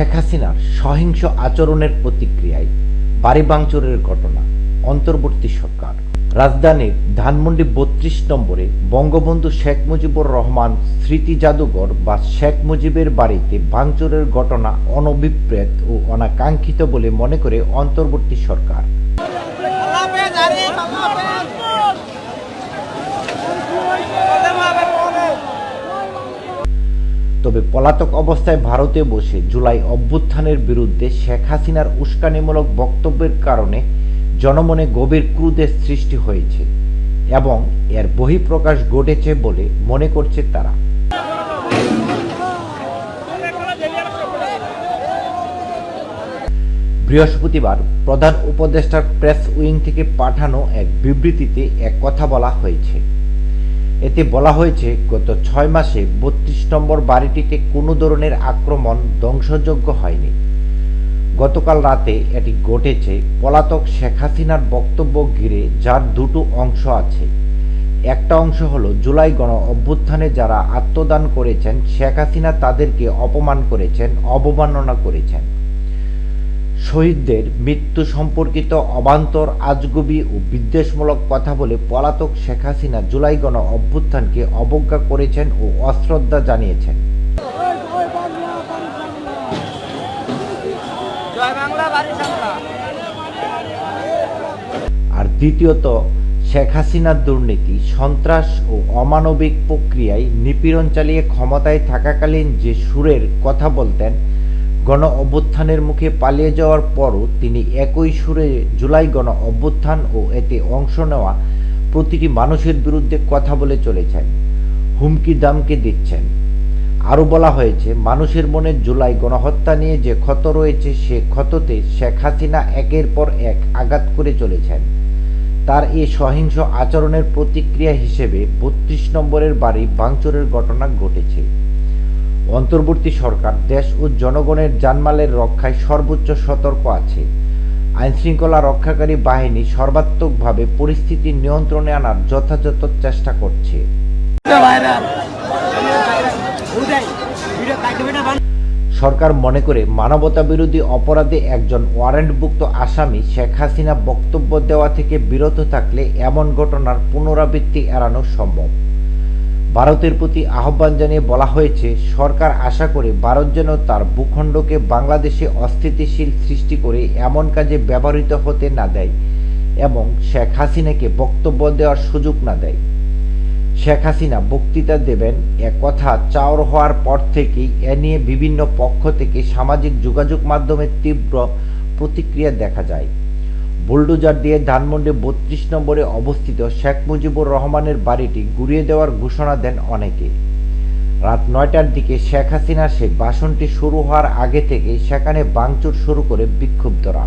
শেখ হাসিনার সহিংস আচরণের প্রতিক্রিয়ায় বাড়ি ভাঙচুরের ঘটনা, অন্তর্বর্তী সরকার। রাজধানীর ধানমন্ডি বত্রিশ নম্বরে বঙ্গবন্ধু শেখ মুজিবুর রহমান স্মৃতি জাদুঘর বা শেখ মুজিবের বাড়িতে ভাঙচুরের ঘটনা অনভিপ্রেত ও অনাকাঙ্ক্ষিত বলে মনে করে অন্তর্বর্তী সরকার। তবে পলাতক অবস্থায় ভারতে বসে জুলাই অভ্যুত্থানের বিরুদ্ধে শেখ হাসিনার উস্কানিমূলক বক্তব্যের কারণে জনমনে গভীর ক্রুদের সৃষ্টি হয়েছে এবং এর বহিঃপ্রকাশ ঘটেছে বলে মনে করছে তারা। বৃহস্পতিবার প্রধান উপদেষ্টার প্রেস উইং থেকে পাঠানো এক বিবৃতিতে এক কথা বলা হয়েছে। এতে বলা হয়েছে, গত ছয় মাসে বত্রিশ নম্বর বাড়িটিতে কোনো ধরনের আক্রমণ ধ্বংসযোগ্য হয়নি। গতকাল রাতে এটি ঘটেছে। পলাতক শেখ হাসিনার বক্তব্য ঘিরে যার দুটো অংশ আছে। একটা অংশ হলো, জুলাই গণ অভ্যুত্থানে যারা আত্মদান করেছেন, শেখ হাসিনা তাদেরকে অপমান করেছেন, অবমাননা করেছেন। শহীদদের মৃত্যু সম্পর্কিত অবান্তর আজগুবি ও বিদ্বেষমূলক কথা বলে পলাতক শেখ হাসিনা জুলাই গণ অভ্যুত্থানকে অবজ্ঞা করেছেন ও অশ্রদ্ধা জানিয়েছেন। আর দ্বিতীয়ত শেখ হাসিনার দুর্নীতি সন্ত্রাস ও অমানবিক প্রক্রিয়ায় নিপীড়ন চালিয়ে ক্ষমতায় থাকাকালীন যে সুরের কথা বলতেন গণ অভ্যুত্থানের মুখে পালিয়ে যাওয়ার পরও তিনি একই সুরে জুলাই গণ অভ্যুত্থান ও এতে অংশ নেওয়া প্রতিটি মানুষের বিরুদ্ধে কথা বলে চলেছেন, হুমকি দামকে দিচ্ছেন। আরও বলা হয়েছে, মানুষের মনে জুলাই গণহত্যা নিয়ে যে ক্ষত রয়েছে, সে ক্ষততে শেখ হাসিনা একের পর এক আঘাত করে চলেছেন। তার এই সহিংস আচরণের প্রতিক্রিয়া হিসেবে বত্রিশ নম্বরের বাড়ি ভাঙচুরের ঘটনা ঘটেছে। অন্তর্বর্তী সরকার, দেশ ও জনগণের জানমালের রক্ষায় সর্বোচ্চ সতর্ক আছে। আইনশৃঙ্খলা রক্ষাকারী বাহিনী সর্বাত্মকভাবে পরিস্থিতি নিয়ন্ত্রণে আনার যথাযথ চেষ্টা করছে। সরকার মনে করে মানবতা বিরোধী অপরাধে একজন ওয়ারেন্টভুক্ত আসামি শেখ হাসিনা বক্তব্য দেওয়া থেকে বিরত থাকলে এমন ঘটনার পুনরাবৃত্তি এড়ানো সম্ভব। ভারতের প্রতি আহ্বান জানিয়ে বলা হয়েছে, সরকার আশা করে ভারত যেন তার ভূখণ্ডকে বাংলাদেশে অস্থিতিশীল সৃষ্টি করে এমন কাজে ব্যবহৃত হতে না দেয় এবং শেখ হাসিনাকে বক্তব্য দেওয়ার সুযোগ না দেয়। শেখ হাসিনা বক্তৃতা দেবেন, এ কথা চাওর হওয়ার পর থেকেই এ নিয়ে বিভিন্ন পক্ষ থেকে সামাজিক যোগাযোগ মাধ্যমে তীব্র প্রতিক্রিয়া দেখা যায়। বুলডোজার দিয়ে ধানমন্ডি বত্রিশ নম্বরে অবস্থিত শেখ মুজিবুর রহমানের বাড়িটি গুড়িয়ে দেওয়ার ঘোষণা দেন অনেকে। রাত নয়টার দিকে শেখ হাসিনা সেই ভাষণটি শুরু হওয়ার আগে থেকে সেখানে ভাঙচুর শুরু করে বিক্ষুব্ধরা।